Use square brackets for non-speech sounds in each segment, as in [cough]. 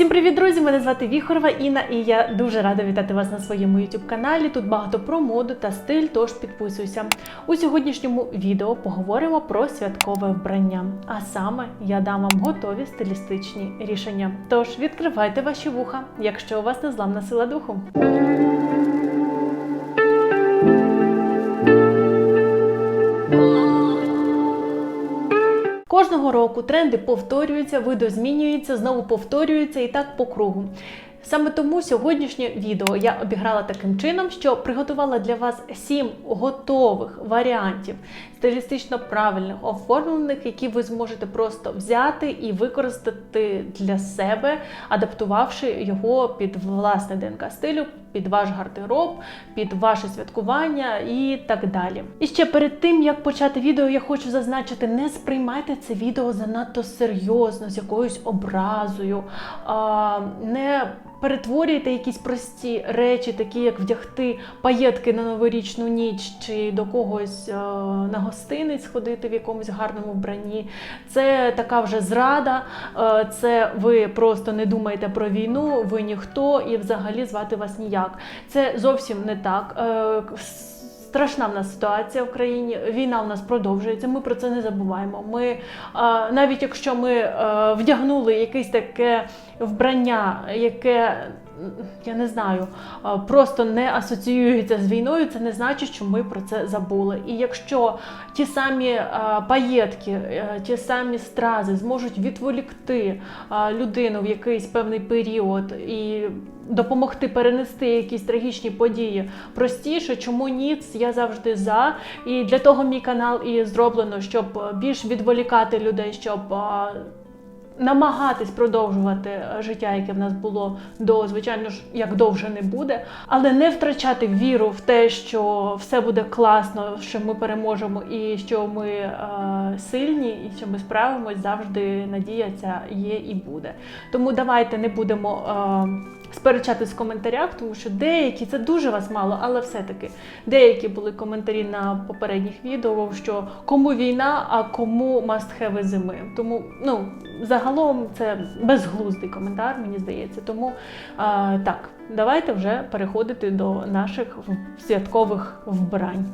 Всім привіт, друзі! Мене звати Віхорова Інна, і я дуже рада вітати вас на своєму youtube каналі. Тут багато про моду та стиль, тож підписуйся. У сьогоднішньому відео поговоримо про святкове вбрання. А саме я дам вам готові стилістичні рішення. Тож відкривайте ваші вуха, якщо у вас незламна сила духу. Кожного року тренди повторюються, видозмінюються, знову повторюються і так по кругу. Саме тому сьогоднішнє відео я обіграла таким чином, що приготувала для вас сім готових варіантів, стилістично правильних, оформлених, які ви зможете просто взяти і використати для себе, адаптувавши його під власне ДНК стилю, під ваш гардероб, під ваше святкування і так далі. І ще перед тим як почати відео, я хочу зазначити: не сприймайте це відео занадто серйозно, з якоюсь образою, не перетворюйте якісь прості речі, такі як вдягти паєтки на новорічну ніч, чи до когось е, на гостиниць ходити в якомусь гарному вбранні. Це така вже зрада, е, це ви просто не думаєте про війну, ви ніхто і взагалі звати вас ніяк. Це зовсім не так. Е, Страшна в нас ситуація в країні. Війна у нас продовжується. Ми про це не забуваємо. Ми навіть якщо ми вдягнули якесь таке вбрання, яке я не знаю, просто не асоціюється з війною, це не значить, що ми про це забули. І якщо ті самі паєтки, ті самі стрази зможуть відволікти людину в якийсь певний період і допомогти перенести якісь трагічні події простіше, чому ні? Я завжди за. І для того мій канал і зроблено, щоб більш відволікати людей, щоб намагатись продовжувати життя, яке в нас було до, звичайно ж, як довше не буде, але не втрачати віру в те, що все буде класно, що ми переможемо і що ми е, сильні, і що ми справимось, завжди надія ця є і буде. Тому давайте не будемо. Е, Сперечатись в коментарях, тому що деякі це дуже вас мало, але все-таки деякі були коментарі на попередніх відео, що кому війна, а кому must-have зими. Тому ну загалом це безглуздий коментар, мені здається. Тому а, так, давайте вже переходити до наших святкових вбрань.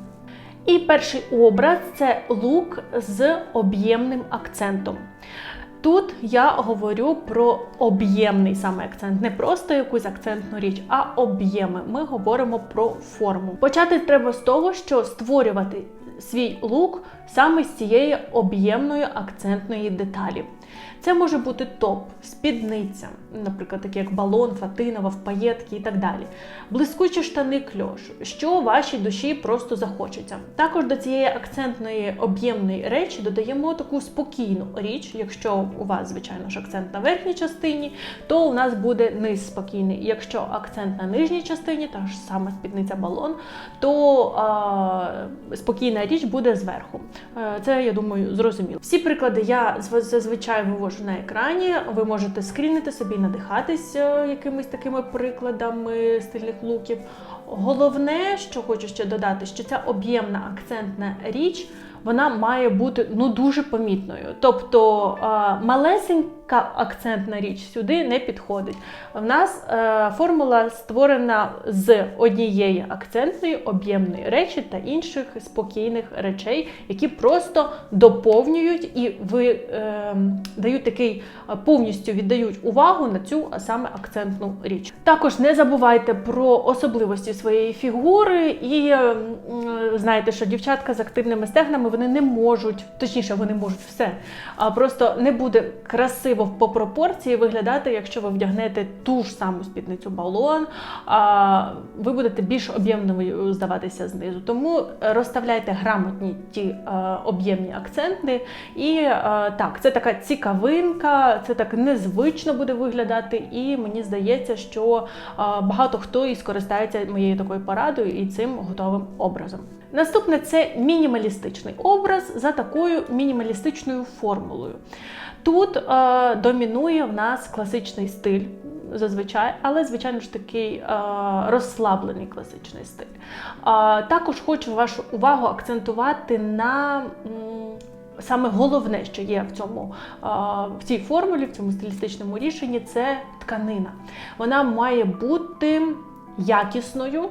І перший образ це лук з об'ємним акцентом. Тут я говорю про об'ємний саме акцент, не просто якусь акцентну річ, а об'єми. Ми говоримо про форму. Почати треба з того, що створювати свій лук саме з цієї об'ємної акцентної деталі. Це може бути топ, спідниця, наприклад, такі як балон, фатинова, впаєтки і так далі. Блискучі штани кльош, що вашій душі просто захочеться. Також до цієї акцентної об'ємної речі додаємо таку спокійну річ. Якщо у вас, звичайно ж, акцент на верхній частині, то у нас буде низ спокійний. Якщо акцент на нижній частині, та ж саме спідниця балон, то а, спокійна річ буде зверху. Це, я думаю, зрозуміло. Всі приклади я зазвичай вивожу на екрані. Ви можете скрінити собі, надихатись е, якимись такими прикладами стильних луків. Головне, що хочу ще додати, що ця об'ємна акцентна річ. Вона має бути ну дуже помітною. Тобто е, малесенька акцентна річ сюди не підходить. В нас е, формула створена з однієї акцентної об'ємної речі та інших спокійних речей, які просто доповнюють і ви е, дають такий повністю віддають увагу на цю саме акцентну річ. Також не забувайте про особливості своєї фігури, і е, знаєте, що дівчатка з активними стегнами вони не можуть, точніше, вони можуть все. А просто не буде красиво по пропорції виглядати, якщо ви вдягнете ту ж саму спідницю балон, ви будете більш об'ємною здаватися знизу. Тому розставляйте грамотні ті об'ємні акценти. І так, це така цікавинка, це так незвично буде виглядати, і мені здається, що багато хто і скористається моєю такою порадою і цим готовим образом. Наступне це мінімалістичний образ за такою мінімалістичною формулою. Тут е, домінує в нас класичний стиль, зазвичай, але, звичайно ж, такий е, розслаблений класичний стиль. Е, також хочу вашу увагу акцентувати на саме головне, що є в цьому а, в цій формулі, в цьому стилістичному рішенні, це тканина. Вона має бути якісною.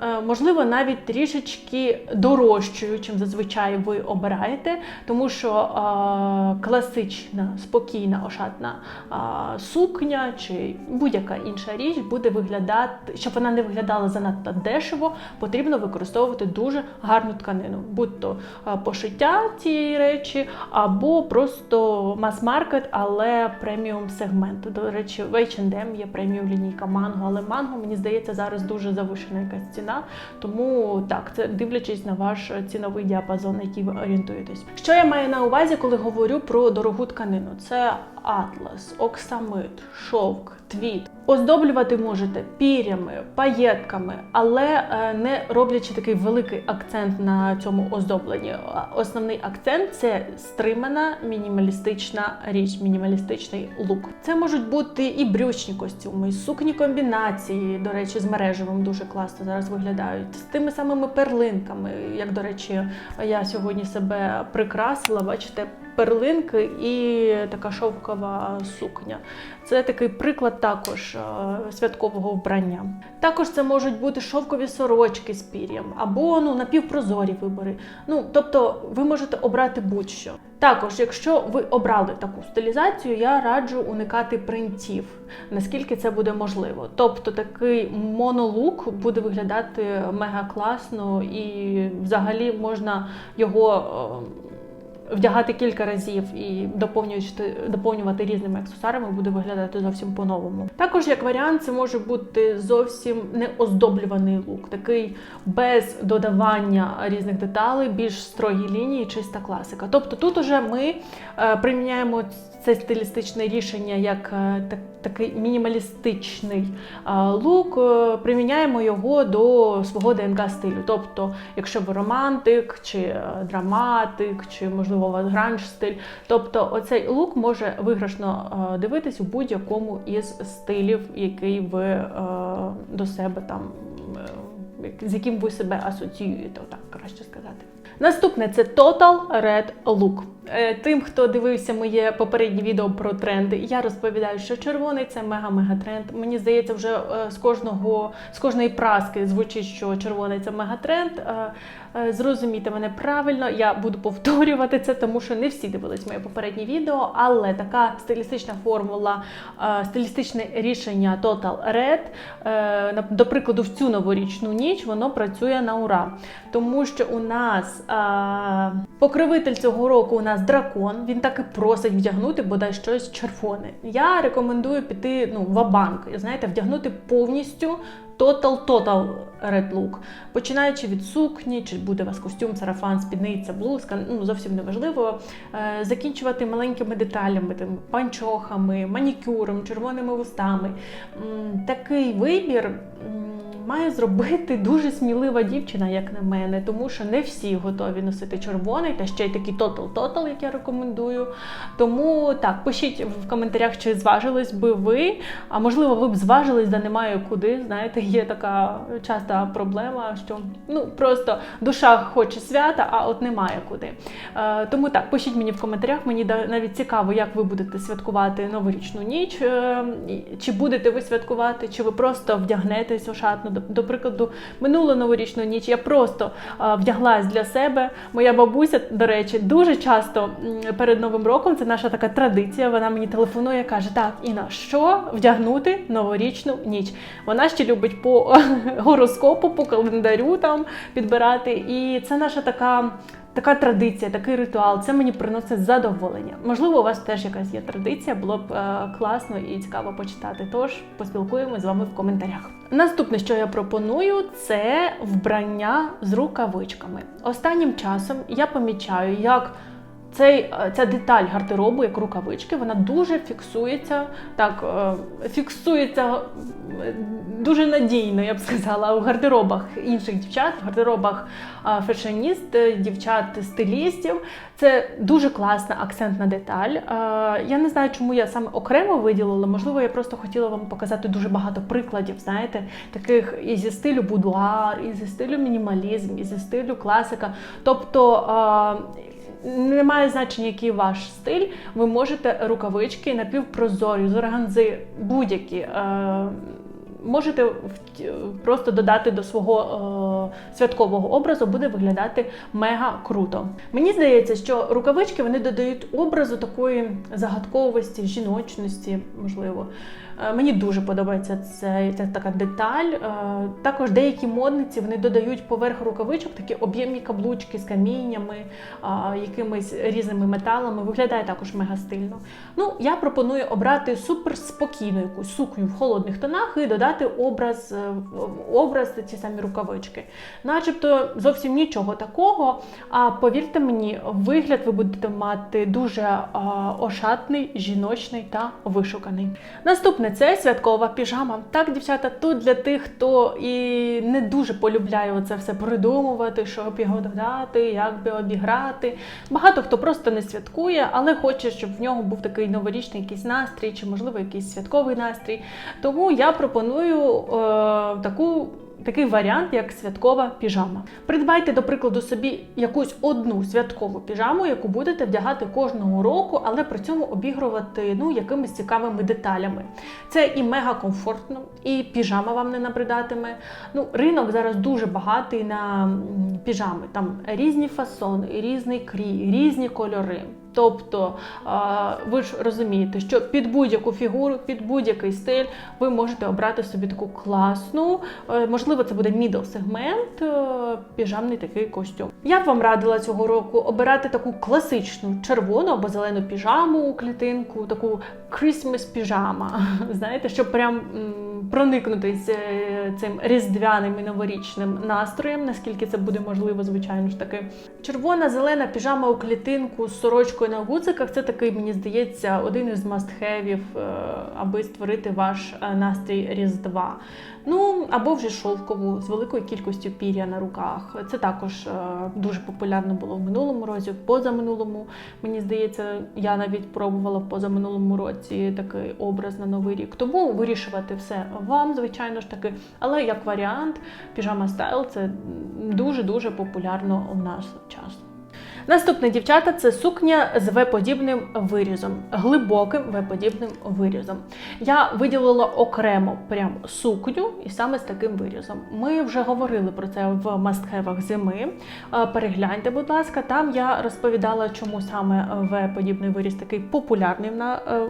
Е, Можливо, навіть трішечки дорожчою, чим зазвичай ви обираєте, тому що е, класична, спокійна, ошатна е, сукня чи будь-яка інша річ буде виглядати, щоб вона не виглядала занадто дешево, потрібно використовувати дуже гарну тканину, будь то пошиття цієї речі, або просто мас-маркет, але преміум сегменту. До речі, в H&M є преміум лінійка манго, але манго, мені здається, зараз дуже завишена якась ціна. Тому так, це дивлячись на ваш ціновий діапазон, який ви орієнтуєтесь. Що я маю на увазі, коли говорю про дорогу тканину? Це атлас, оксамит, шовк, твіт. Оздоблювати можете пірями, паєтками, але е, не роблячи такий великий акцент на цьому оздобленні. Основний акцент це стримана мінімалістична річ, мінімалістичний лук. Це можуть бути і брючні костюми, і сукні комбінації, до речі, з мережевим дуже класно зараз виглядають, з тими самими перлинками. Як до речі, я сьогодні себе прикрасила, бачите, перлинки і така шовкова сукня. Це такий приклад також е, святкового вбрання. Також це можуть бути шовкові сорочки з пір'ям або ну напівпрозорі вибори. Ну тобто ви можете обрати будь-що. Також, якщо ви обрали таку стилізацію, я раджу уникати принтів, наскільки це буде можливо. Тобто такий монолук буде виглядати мега класно і взагалі можна його. Вдягати кілька разів і доповнювати, доповнювати різними аксесуарами буде виглядати зовсім по-новому. Також як варіант, це може бути зовсім не оздоблюваний лук, такий без додавання різних деталей, більш строгі лінії, чиста класика. Тобто тут уже ми е, приміняємо це стилістичне рішення як е, так, такий мінімалістичний е, лук, е, приміняємо його до свого ДНК стилю. Тобто, якщо ви романтик, чи драматик, чи можливо вас гранж стиль, тобто оцей лук може виграшно дивитись у будь-якому із стилів, який ви до себе там. з яким ви себе асоціюєте, так краще сказати. Наступне це Total Red Look. Е, Тим, хто дивився моє попереднє відео про тренди, я розповідаю, що червоний це мега-мега тренд. Мені здається, вже е, з кожного з кожної праски звучить, що червоний це мегатренд. Е, Зрозумійте мене правильно, я буду повторювати це, тому що не всі дивились моє попереднє відео, але така стилістична формула, стилістичне рішення Total Red, до прикладу, в цю новорічну ніч воно працює на ура. Тому що у нас покровитель цього року у нас дракон, він так і просить вдягнути бодай щось червоне. Я рекомендую піти ну, в банк знаєте, вдягнути повністю Total Total Red Look. Починаючи від сукні, чи буде у вас костюм, сарафан, спідниця, блузка, ну зовсім не важливо. Е, закінчувати маленькими деталями, там, панчохами, манікюром, червоними вустами. Такий вибір. Має зробити дуже смілива дівчина, як на мене, тому що не всі готові носити червоний, та ще й такий тотал-тотал, як я рекомендую. Тому так, пишіть в коментарях, чи зважились би ви, а можливо, ви б зважились, да немає куди. Знаєте, є така часта проблема, що ну просто душа хоче свята, а от немає куди. Е, тому так, пишіть мені в коментарях, мені навіть цікаво, як ви будете святкувати новорічну ніч. е, Чи будете ви святкувати, чи ви просто вдягнетесь ошатно. До, прикладу, минулу новорічну ніч я просто е, вдяглась для себе. Моя бабуся, до речі, дуже часто перед Новим роком це наша така традиція. Вона мені телефонує, каже: Так, Іна, що вдягнути новорічну ніч? Вона ще любить по [laughs] гороскопу, по календарю там підбирати. І це наша така. Така традиція, такий ритуал, це мені приносить задоволення. Можливо, у вас теж якась є традиція, було б е, класно і цікаво почитати. Тож поспілкуємося з вами в коментарях. Наступне, що я пропоную, це вбрання з рукавичками. Останнім часом я помічаю, як цей, е, ця деталь гардеробу, як рукавички, вона дуже фіксується, так, е, фіксується е, дуже надійно, я б сказала, у гардеробах інших дівчат, в гардеробах фешеніст, дівчат-стилістів. Це дуже класна акцентна деталь. Я не знаю, чому я саме окремо виділила. Можливо, я просто хотіла вам показати дуже багато прикладів, знаєте, таких і зі стилю будуар, і зі стилю мінімалізм, і зі стилю класика. Тобто. Немає значення, який ваш стиль. Ви можете рукавички напівпрозорі, з органзи, будь-які. Е, Можете просто додати до свого е, святкового образу, буде виглядати мега круто. Мені здається, що рукавички вони додають образу такої загадковості, жіночності, можливо. Е, Мені дуже подобається ця, така деталь. Е, Також деякі модниці вони додають поверх рукавичок такі об'ємні каблучки з каміннями, якимись різними металами. Виглядає також мега стильно. Ну, я пропоную обрати супер спокійну якусь сукню в холодних тонах і додати образ, е, образ ці самі рукавички. Начебто зовсім нічого такого. А повірте мені, вигляд ви будете мати дуже ошатний, жіночний та вишуканий. Наступне це святкова піжама. Так, дівчата, тут для тих, хто і не дуже полюбляє оце все придумувати, щоб його додати, як би обіграти. Багато хто просто не святкує, але хоче, щоб в нього був такий новорічний якийсь настрій, чи можливо якийсь святковий настрій. Тому я пропоную е, таку. Такий варіант, як святкова піжама. Придбайте, до прикладу, собі якусь одну святкову піжаму, яку будете вдягати кожного року, але при цьому обігрувати ну, якимись цікавими деталями. Це і мега комфортно, і піжама вам не набридатиме. Ну, ринок зараз дуже багатий на піжами. Там різні фасони, різний крій, різні кольори. Тобто, ви ж розумієте, що під будь-яку фігуру, під будь-який стиль ви можете обрати собі таку класну, е, можливо, це буде middle сегмент, е, піжамний такий костюм. Я б вам радила цього року обирати таку класичну червону або зелену піжаму у клітинку, таку Christmas піжама. [laughs] Знаєте, щоб прям проникнутись е, цим різдвяним і новорічним настроєм, наскільки це буде можливо, звичайно ж таки. Червона зелена піжама у клітинку з сорочкою на гуциках це такий, мені здається, один із мастхевів, аби створити ваш е, настрій Різдва. Ну або вже шовкову з великою кількістю пір'я на руках. Це також е, дуже популярно було в минулому році, в позаминулому. Мені здається, я навіть пробувала в позаминулому році такий образ на новий рік. Тому вирішувати все вам, звичайно ж таки. Але як варіант, піжама стайл це дуже дуже популярно у наш час. Наступне дівчата це сукня з В-подібним вирізом, глибоким В-подібним вирізом. Я виділила окремо прям сукню і саме з таким вирізом. Ми вже говорили про це в мастхевах зими. Е, Перегляньте, будь ласка, там я розповідала, чому саме В-подібний виріз такий популярний на, е,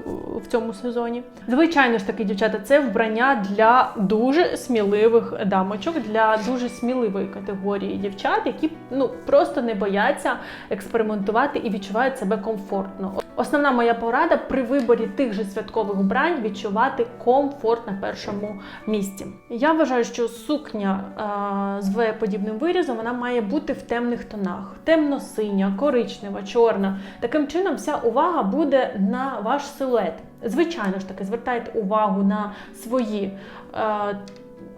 в цьому сезоні. Звичайно ж таки, дівчата, це вбрання для дуже сміливих дамочок, для дуже сміливої категорії дівчат, які ну просто не бояться експериментувати і відчувають себе комфортно. Основна моя порада при виборі тих же святкових вбрань відчувати комфорт на першому місці. Я вважаю, що сукня е, з В-подібним вирізом вона має бути в темних тонах: темно-синя, коричнева, чорна. Таким чином, вся увага буде на ваш силует. Звичайно ж таки, звертайте увагу на свої. Е,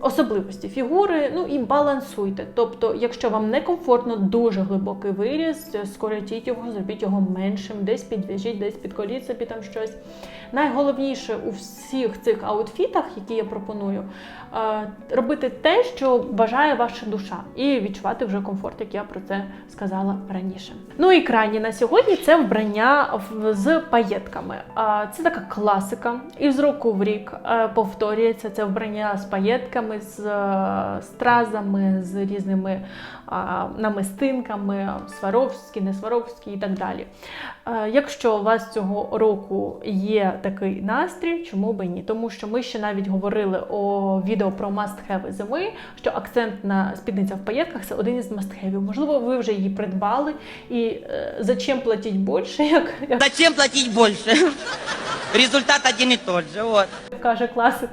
Особливості фігури, ну і балансуйте. Тобто, якщо вам некомфортно, дуже глибокий виріз, скоротіть його, зробіть його меншим, десь підв'яжіть, десь підколіть собі там щось. Найголовніше у всіх цих аутфітах, які я пропоную, е, робити те, що бажає ваша душа, і відчувати вже комфорт, як я про це сказала раніше. Ну і крайні на сьогодні це вбрання з паєтками. Це така класика, і з року в рік е, повторюється це вбрання з паєтками, з е, стразами, з різними намистинками, сваровські, не сваровські і так далі. Е, Якщо у вас цього року є такий настрій, чому би ні? Тому що ми ще навіть говорили у відео про must-have зими, що акцентна спідниця в паєтках це один із must-have. Можливо, ви вже її придбали і е, зачем платіть більше, як, Зачем платить больше? Результат один и тот же. Вот. Каже класик.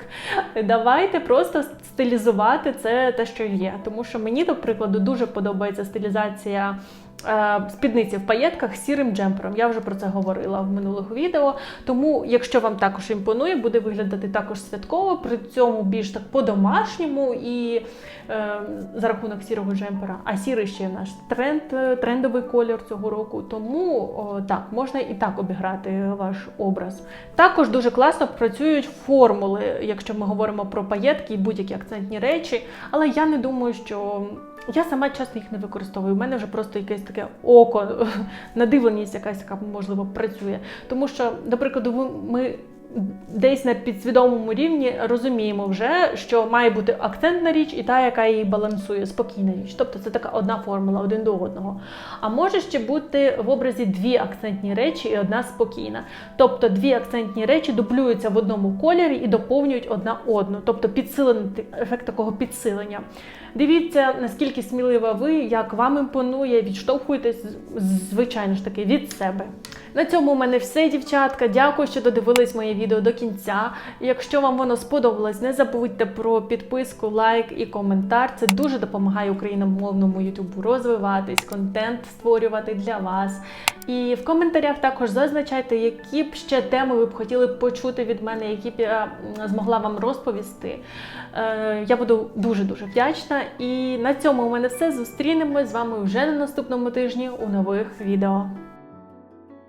Давайте просто стилізувати це те, що є. Тому що мені, до прикладу, дуже подобається стилізація. Е, Спідниці в паєтках з сірим джемпером. Я вже про це говорила в минулих відео. Тому, якщо вам також імпонує, буде виглядати також святково, при цьому більш так по-домашньому і е, за рахунок сірого джемпера. А сірий ще наш тренд, е, трендовий колір цього року. Тому о, так, можна і так обіграти ваш образ. Також дуже класно працюють формули, якщо ми говоримо про паєтки і будь-які акцентні речі. Але я не думаю, що Я сама часто їх не використовую. У мене вже просто якесь таке око, [laughs] надивленість якась яка можливо працює. Тому що, до прикладу, ми десь на підсвідомому рівні розуміємо вже, що має бути акцентна річ і та, яка її балансує, спокійна річ. Тобто це така одна формула один до одного. А може ще бути в образі дві акцентні речі і одна спокійна. Тобто дві акцентні речі дублюються в одному кольорі і доповнюють одна одну, тобто підсилений ефект такого підсилення. Дивіться, наскільки смілива ви, як вам імпонує, відштовхуйтесь, звичайно ж таки, від себе. На цьому у мене все, дівчатка. Дякую, що додивились моє відео до кінця. Якщо вам воно сподобалось, не забудьте про підписку, лайк і коментар. Це дуже допомагає україномовному Ютубу розвиватись, контент створювати для вас. І в коментарях також зазначайте, які б ще теми ви б хотіли почути від мене, які б я змогла вам розповісти. Е, Я буду дуже дуже вдячна. І на цьому у мене все. Зустрінемось з вами вже на наступному тижні у нових відео.